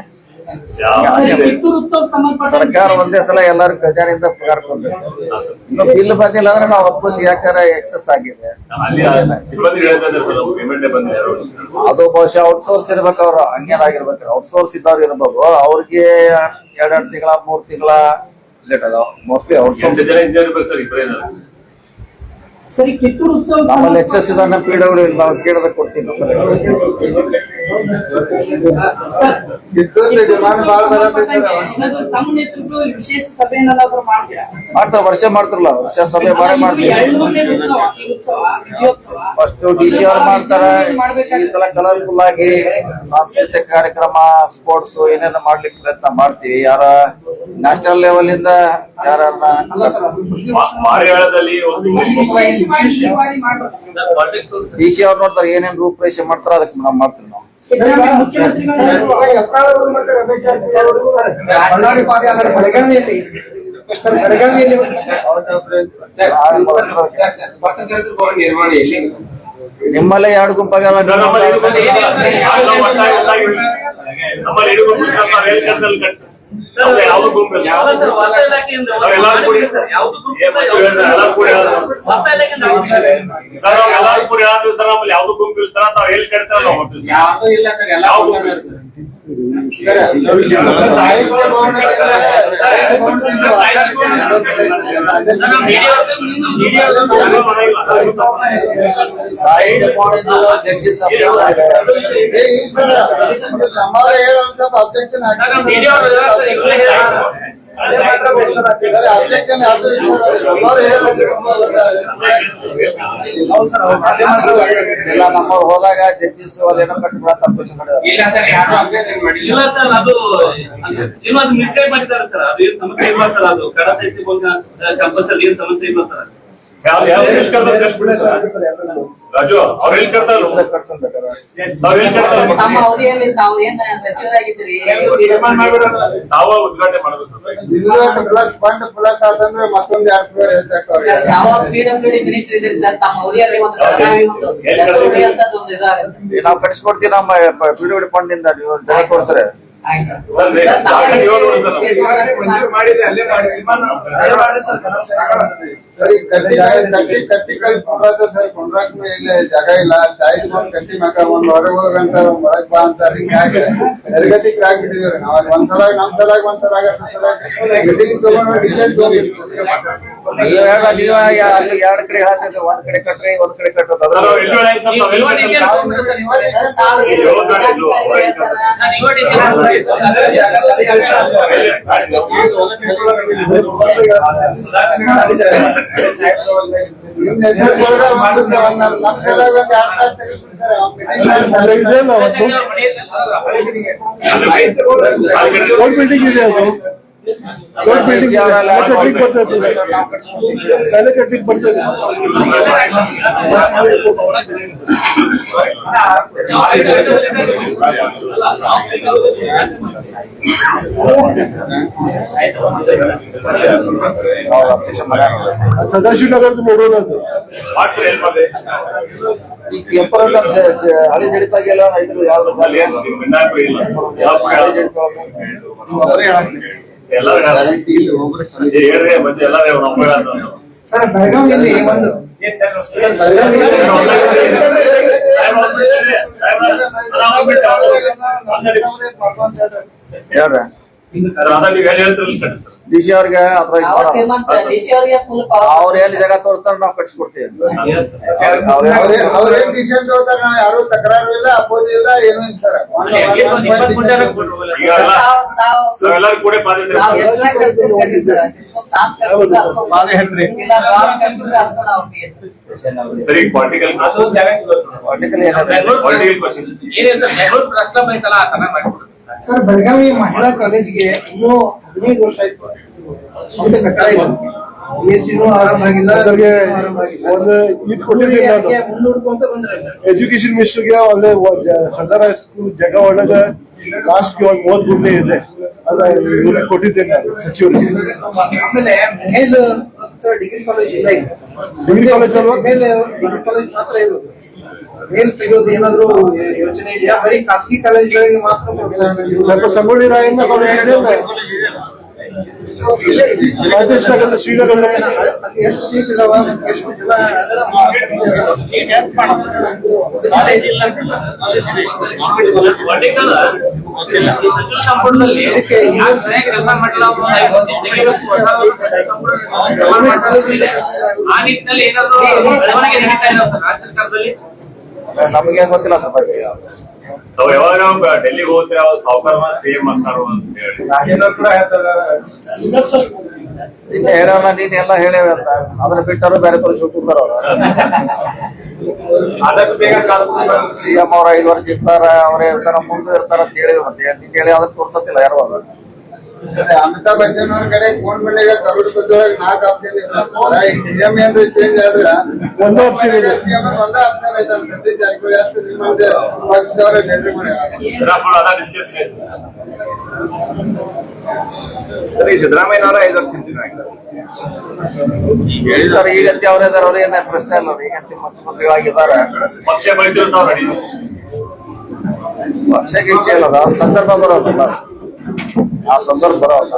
ಸಂಬಂಧಪಟ್ಟ
ಸರ್ಕಾರ ಒಂದೇ ಸಲ ಎಲ್ಲರಿಗೂ ಖಜಾನೆಯಿಂದ ಪಗಾರ ಕೊಡ್ಬೇಕು. ಇನ್ನು ಬಿಲ್ ಬಂದಿಲ್ಲ ಅಂದ್ರೆ ನಾವು ಒಪ್ಪಂದ ಯಾಕಾರ ಎಕ್ಸಸ್ ಆಗಿದೆ?
ಸಿಬ್ಬಂದಿ ಹೇಳ್ತಾ ಸರ್ ಪೇಮೆಂಟ್ ಬಂದಿದೆ
ಅದು ಬಹುಶಃ ಔಟ್ಸೋರ್ಸ್ ಇರ್ಬೇಕು ಅವ್ರು ಹಂಗೇನಾಗಿರ್ಬೇಕು. ಔಟ್ಸೋರ್ಸ್ ಇದ್ದವ್ರು ಇರ್ಬೋದು. ಅವ್ರಿಗೆ ಎರಡೆರಡು ತಿಂಗಳ ಮೂರ್ ತಿಂಗಳ ಲೇಟ್ ಅದಾವ ಮೋಸ್ಟ್ಲಿ
ಎಂಟು
ಔಟ್ಸೋರ್ಸ್
ಜನ ಇಂಜಿನಿಯರ್ ಬೇಕು ಸರ್ ಇಬ್ಬರೇ ಇದ್ದಾರೆ
ಸರಿ ಕಿತ್ತೂರು ಉತ್ಸವ
ನಮ್ಮಲ್ಲಿ ಎಕ್ಸಸ್ ಇದನ್ನ ನಾವು ಕೇಳಿದ್ರೆ ಕೊಡ್ತೀವಿ ನಮ್ಮಲ್ಲಿ
ತಮ್ಮ ನೇತೃತ್ವದಲ್ಲಿ ವಿಶೇಷ ಮಾಡ್ತೀರಾ?
ಮಾಡ್ತಾರೆ ವರ್ಷ ಮಾಡ್ತಾರಲ್ಲ ವರ್ಷ ಸಭೆ ಮಾಡೇ ಮಾಡ್ತೀವಿ. ಫಸ್ಟ್ ಡಿ ಸಿ ಅವ್ರು ಮಾಡ್ತಾರ ಈ ಸಲ ಕಲರ್ಫುಲ್ ಆಗಿ ಸಾಂಸ್ಕೃತಿಕ ಕಾರ್ಯಕ್ರಮ ಸ್ಪೋರ್ಟ್ಸ್ ಏನೇನು ಮಾಡ್ಲಿಕ್ಕೆ ಪ್ರಯತ್ನ ಮಾಡ್ತೀವಿ. ಯಾರ ನ್ಯಾಷನಲ್ ಲೆವೆಲ್ ಇಂದ ಯಾರನ್ನ
ಮಾ- ಮಾರಿಯಾಳದಲ್ಲಿ ಒಂದು
ವಿಶೇಷವಾಗಿ ಮಾಡ್ಬೇಕು
ಪಾಲಿಟಿಕ್ಸ್
ಡಿ ಸಿ ಅವ್ರು ನೋಡ್ತಾರೆ ಏನೇನ್ ರೂಪರೇಷೆ ಮಾಡ್ತಾರ ಅದಕ್ಕೆ ನಾವು ಮಾಡ್ತೀವಿ ನಾವು.
ಬೆಳಗಾವಿಯಲ್ಲಿ. ಬೆಳಗಾವಿಯಲ್ಲಿ
ನಿಮ್ಮಲ್ಲೇ ಎರಡು
ಗುಂಪಾಗ ನಮ್ಮಲ್ಲಿ ಇದು ಬಂದಿದೆ. ಎಲ್ಲ ಒಟ್ಟಾಗಿ ಒಟ್ಟಾಗಿ ನಮ್ಮಲ್ಲಿ ಇಡೀ ಗುಂಪು ಸರ್ ನಾವು ಹೇಳಿ ಕೆಲಸದಲ್ಲಿ ಕಳ್ಸಿ ಸರ್ ಯಾವ್ದು ಗುಂಪು ಇಲ್ಲ.
ಅಲ್ಲ ಸರ್ ವಾರ್ತಾ ಇಲಾಖೆಯಿಂದ
ನಾವ್ ಎಲ್ಲಾರು ಕೂಡಿ
ಸರ್ ಯಾವ್ದು ಗ್ರೂಪ್
ಏ, ಮತ್ತೆ ಹೇಳ್ತಾರೆ, ಎಲ್ಲಾರು ಕೂಡಿ ಹೇಳೋದು.
ವಾರ್ತಾ ಇಲಾಖೆಯಿಂದ
ಸರ್ ನಾವ್ ಎಲ್ಲಾರು ಕೂಡಿ ಹೇಳೋದು ಸರ್ ನಮ್ಮಲ್ಲಿ ಯಾವ್ದು ಗುಂಪು ಇಲ್ಲ ಸರ್ ತಾವ್ ಹೇಳಿ ಕಟ್ತಾರೆ ನಾವು ಹೊರ್ತೀವಿ ಸರ್.
ಯಾವ್ದು ಇಲ್ಲ ಸರ್ ಎಲ್ಲ
ಯಾವ
ಒಂದೇ
ಗುಂಪು ಇಲ್ಲ
ಸರ್.
ಸಾಹಿತ್ಯ ಭವನದಿಂದ ಸಾಹಿತ್ಯ ಭವನದಿಂದ
ಜಡ್ಜಸ್
ನಮ್ಮವರ ಹೇಳುವಂತ ಅಬ್ಜೆಕ್ಷನ್ ಅಬ್ಜೆಕ್ಷನ್ ನಮ್ಮವ್ರು
ಎಲ್ಲ ನಮ್ಮವ್ರು ಹೋದಾಗ ಜಡ್ಜಸ್ ಅಲ್ಲೇನೋ ಕಟ್ಬಿಡ ತಪ್ಪು ಮಾಡಿದಾರೆ.
ಇಲ್ಲ ಸರ್ ಯಾರು ಅಬ್ಜೆಕ್ಷನ್ ಮಾಡಿಲ್ಲ
ಇಲ್ಲ ಸರ್ ಅದು ಏನೋ ಅದು ಮಿಸ್ಟೇಕ್ ಮಾಡಿದ್ದಾರೆ ಸರ್ ಅದು ಏನ್ ಸಮಸ್ಯೆ ಇಲ್ಲ ಸರ್ ಅದು ಕಡ ಸಾಹಿತ್ಯ ಕಂಪಲ್ಸರಿ ಏನ್ ಸಮಸ್ಯೆ ಇಲ್ಲ ಸರ್.
ರಾಜು ಅವ್ರು ಎಲ್ಲಿ ನಾವ್ ಎಲ್ಲಿ ಕೇಳ್ತಾರೆ
ತಮ್ಮ ಅವಧಿಯಲ್ಲಿ ತಾವು ಏನ್ ಸಚಿವರಾಗಿದ್ದೀರಿ
ತಾವ ಉದ್ಘಾಟನೆ ಮಾಡಬೇಕು ಸರ್.
ಇಲ್ಲೊಂದು ಪ್ಲಸ್ ಫಂಡ್ ಪ್ಲಸ್ ಆತಂದ್ರೆ ಮತ್ತೊಂದ್ ಎರಡ್
ಸರ್, ತಾವು ಪಿಡಬ್ಲ್ಯೂಡಿ ಮಿನಿಸ್ಟರ್ ಇದ್ದೀರಿ ಸರ್? ತಮ್ಮ ಅವಧಿಯಲ್ಲಿ ಒಂದು ಬೆಳಗಾವಿ ಒಂದು ಹೆಸರು ಉಳಿಯುವಂತದ್ದು ಒಂದು ಇದಾಗುತ್ತೆ.
ನಾವು ಕಟ್ಸ್ಕೊಡ್ತೀವಿ ನಮ್ಮ ಪಿ ಡಬ್ಲ್ಯೂ ಫಂಡ್ ಇಂದ ನೀವು ಜನ ಕೊಡ್ಸ್ರೆ
ಕಟ್ಟಿ ಕಟ್ಟಿ ಕಟ್ಟಿ ಕಲ್ ಕೊಂಡ್ರಾತ ಸರ್. ಕೊಂಡ್ರಾಕ್ ಇಲ್ಲಿ ಜಾಗ ಇಲ್ಲ. ಸಾಯ್ದು ಬಂದ್ ಕಟ್ಟಿ ಮಕ್ಕ ಒಂದ್ ಹೊರಗೆ ಹೋಗಂತ ಒಳಗ್ ಬಾ ಅಂತ ಹಿಂಗಾಗಿ ಕ್ರಾಕ್ ನಾವ್ ಅಲ್ಲಿ ಒಂದ್ ಸಲ ನಮ್ ಸಲಾಗ ಒಂದ್ ಸಲ ಮೀಟಿಂಗ್ ಡಿಸೈನ್ ಡಿಸೈನ್
ನೀವು ಹೇಳ ನೀವ ಅಲ್ಲಿ ಎರಡ್ ಕಡೆ ಹೇಳ್ತಿದ್ರಿ ಒಂದ್ ಕಡೆ ಕಟ್ರಿ ಒಂದ್ ಕಡೆ ಕಟ್ಟೋದು
ಬಿಲ್ಡಿಂಗ್ ಇದೆ ಅದು.
ನಾವು ಕಟ್ಸ್ಕೊಡ್ತೀವಿ ನಾವು ಅಪ್ಲಿಕೇಶನ್ ಮಾಡ್ಯಾರ
ಸದಾಶಿವನಗರದ ನೋಡೋಣ ಅದು
ಮಾಡ್ತೀರಿ ಏನ್ ಮಾಡ್ರಿ
ಈ ಕೆಂಪರ ಹಳಿ ಜಡಿಪಾಗಿ ಎಲ್ಲ ಇದ್ರು ಯಾವ್ದು
ಅಲ್ಲಿ ಏನು ನಿಮ್ ಭಿನ್ನಾಭಿಪ್ರಾಯ ಇಲ್ಲ ಯಾವ
ಹಳಿ ಜಡಿಪಾಗಿ
ಎಲ್ಲರೂ ಹೇಳ್ರಿ ಹೇಳ್ರಿ ಮತ್ತೆ ಎಲ್ಲರೂ ನಮ್ಮ ಹೇಳ್ತಾರೆ.
ಸರ್ ಬೆಳಗಾವಿಯಲ್ಲಿ ಒಂದು
ಹೇಳ್ರಿ ಡಿ ಸಿ ಅವ್ರಿಗೆ ಅದ್ರ
ತಾವು ತೀರ್ಮಾನ ಡಿಸಿ ಅವರಿಗೆ ಫುಲ್
ಅವ್ರ ಏನ್ ಜಾಗ ತೋರ್ತಾರ ನಾವು ಕಟ್ಸ್ಕೊಡ್ತೀವಿ.
ನಾವ್ ಯಾರು ತಕರಾರು ಇಲ್ಲ ಅಪೋಸ್ ಇಲ್ಲ ಏನು ಇಲ್ಲ sir.
Political
political question
Bengaluru ಪ್ರಶ್ನೆ ಬೈತಲ್ಲ ಆ ತರ
ಸರ್ ಬೆಳಗಾವಿ ಮಹಿಳಾ ಕಾಲೇಜ್ಗೆ ಇನ್ನೂ ಹದಿನೈದು ವರ್ಷ ಆಯ್ತು. ಸ್ವಂತ ಕಟ್ಟಡ ಬೇಸಿನೂ ಆರಂಭ ಆಗಿಲ್ಲ ಆರಂಭ ಆಗಿಲ್ಲ.
ಒಂದು ಇದ್
ಮುಂದೂಡ್ಕೊಂತ ಬಂದ್ರೆ?
ಎಜುಕೇಶನ್ ಮಿನಿಸ್ಟರ್ಗೆ ಒಳ್ಳೆ ಸರ್ಕಾರ ಸ್ಕೂಲ್ ಜಾಗ ಒಳಗ ಲಾಸ್ಟ್ ಒಂದ್ ಮೂವತ್ ಗುಂಟೆ ಇದೆ. ಅದ ಇವ್ರಿಗೆ ಕೊಟ್ಟಿದ್ದೇನೆ ನಾನು ಸಚಿವರಿಗೆ.
ಆಮೇಲೆ ಮೇಲ್ ಡಿಗ್ರಿ ಕಾಲೇಜ್ ಇಲ್ಲ
ಡಿಗ್ರಿ ಕಾಲೇಜ್ ಅಲ್ವಾ?
ಮೇಲೆ ಡಿಗ್ರಿ ಕಾಲೇಜ್ ಮಾತ್ರ ಇರೋದು. ಮೇಲ್ ತೆಗೆಯೋದು ಏನಾದ್ರು ಯೋಚನೆ ಇದೆಯಾ? ಬರೀ ಖಾಸಗಿ ಕಾಲೇಜ್ಗಳಿಗೆ ಮಾತ್ರ.
ಸ್ವಲ್ಪ ಸಂಗೊಳ್ಳಿ ರಾಯಣ್ಣ ಕಾಲೇಜ್ ಇದೆ ಶ್ರೀನಗರದಲ್ಲಿ
ಎಷ್ಟು ಸೀಟ್ ಇದಾವ? ಎಷ್ಟು ಜನ? ಇದಕ್ಕೆ.
ಆ ನಿಟ್ಟಿನಲ್ಲಿ ಏನಾದ್ರು ಬೆಳವಣಿಗೆ ನಡೀತಾ ಸರ್ ರಾಜ್ಯ ಸರ್ಕಾರದಲ್ಲಿ?
ನಮಗೇನ್ ಗೊತ್ತಿಲ್ಲ ಅದ್ರ ಬಗ್ಗೆ.
ತಾವ್ ಯಾವಾಗ ಡೆಲ್ಲಿಗೆ ಹೋಗ್ತೀರ ಅವ್ರು ಸಾವುಕಾರ ಸೇಮ್ ಅಂತಾರೋ ಅಂತ ಹೇಳಿ.
ರಾಜೇಂದ್ರ ಕೂಡ ಹೇಳ್ತಾರೆ.
ನಿನ್ನೆ ಹೇಳ್ಯಾವಲ್ಲ ನೀನ್ ಎಲ್ಲ ಹೇಳೇವೆ ಅಂತ. ಅದ್ರ ಬಿಟ್ಟರು ಬೇರೆ ತೋರಿಸಿ ಕೂತಾರ ಅವ್ರು.
ಅದಕ್ಕೆ
ಐದು ವರ್ಷ ಇರ್ತಾರ ಅವ್ರೇ ಇರ್ತಾರ ಮುಂದೆ ಇರ್ತಾರ ಅಂತ ಹೇಳಿ ಮತ್ತೆ. ನೀನ್ ಹೇಳಿ ಅದನ್ನ ತೋರ್ಸತ್ತಿಲ್ಲ ಯಾರು ಅದು
ಅಮಿತಾಬ್ ಬಚ್ಚನ್ ಅವ್ರ ಕಡೆ ಗೋಲ್ಡ್ ಕರೋಡ್ ಬದ್ದೊಳಗೆ ನಾಲ್ಕು ಆಪ್ಷನ್ ಇದೆ ಸಿಎಂ ಏನ್ರಿ ಚೇಂಜ್ ಆದ್ರ ಒಂದು ಆಪ್ಷನ್ ಇದೆ. ಸಿಎಂ ಒಂದೇ ಆಪ್ಷನ್ ಐತೆ ಅಂತ ಜಾರಕಿಹೊಳಿ ಅಷ್ಟು ನಿಮ್ಮಂತೆ ಪಕ್ಷದವರ
ಸರಿ ಸಿದ್ದರಾಮಯ್ಯನವರ ಐದು ವರ್ಷ
ಹೇಳಿದಾರೆ ಈಗಂತೆ ಅವ್ರ ಇದಾರೆ ಅವ್ರ ಏನ ಪ್ರಶ್ನೆ ಇಲ್ಲ ಈಗಂತೆ ಮುಖ್ಯಮಂತ್ರಿಗಳಾಗಿದ್ದಾರೆ
ಪಕ್ಷ ಬೈದ್ರು
ಪಕ್ಷ ಗಿಕ್ಷ ಇಲ್ಲ ಅದು ಸಂದರ್ಭ ಬರೋದಿಲ್ಲ ಆ ಸಂದರ್ಭ ಬರೋಲ್ಲ